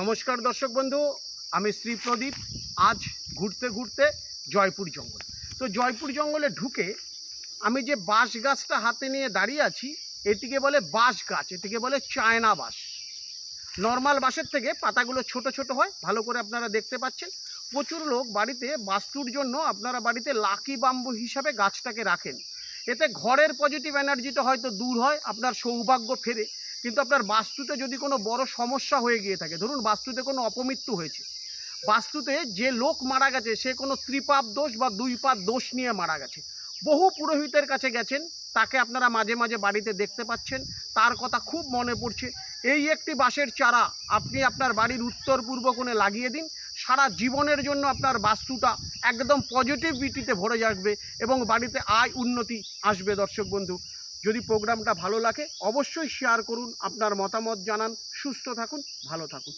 নমস্কার দর্শক বন্ধু, আমি শ্রী প্রদীপ। আজ ঘুরতে ঘুরতে জয়পুর জঙ্গল। তো জয়পুর জঙ্গলে ঢুকে আমি যে বাঁশ গাছটা হাতে নিয়ে দাঁড়িয়ে আছি, এটিকে বলে বাঁশ গাছ, এটিকে বলে চায়না বাঁশ। নর্মাল বাঁশের থেকে পাতাগুলো ছোট ছোট হয়, ভালো করে আপনারা দেখতে পাচ্ছেন। প্রচুর লোক বাড়িতে বাস্তুর জন্য আপনারা বাড়িতে লাকি বাম্বু হিসাবে গাছটাকে রাখেন। এতে ঘরের পজিটিভ এনার্জিটা হয়তো দূর হয়, আপনার সৌভাগ্য ফেরে। কিন্তু আপনার বাস্তুতে যদি কোনো বড় সমস্যা হয়ে গিয়ে থাকে, ধরুন বাস্তুতে কোনো অপমৃত্যু হয়েছে, বাস্তুতে যে লোক মারা গেছে, সে কোনো ত্রিপাপ দোষ বা দুই পাপ দোষ নিয়ে মারা গেছে। বহু পুরোহিতের কাছে গেছেন, তাকে আপনারা মাঝে মাঝে বাড়িতে দেখতে পাচ্ছেন, তার কথা খুব মনে পড়ছে। এই একটি বাঁশের চারা আপনি আপনার বাড়ির উত্তর পূর্ব কোণে লাগিয়ে দিন, সারা জীবনের জন্য আপনার বাস্তুটা একদম পজিটিভিটিতে ভরে যাবে এবং বাড়িতে আয় উন্নতি আসবে দর্শক বন্ধু। যদি প্রোগ্রামটা ভালো লাগে অবশ্যই শেয়ার করুন আপনার মতামত জানান সুস্থ থাকুন ভালো থাকুন।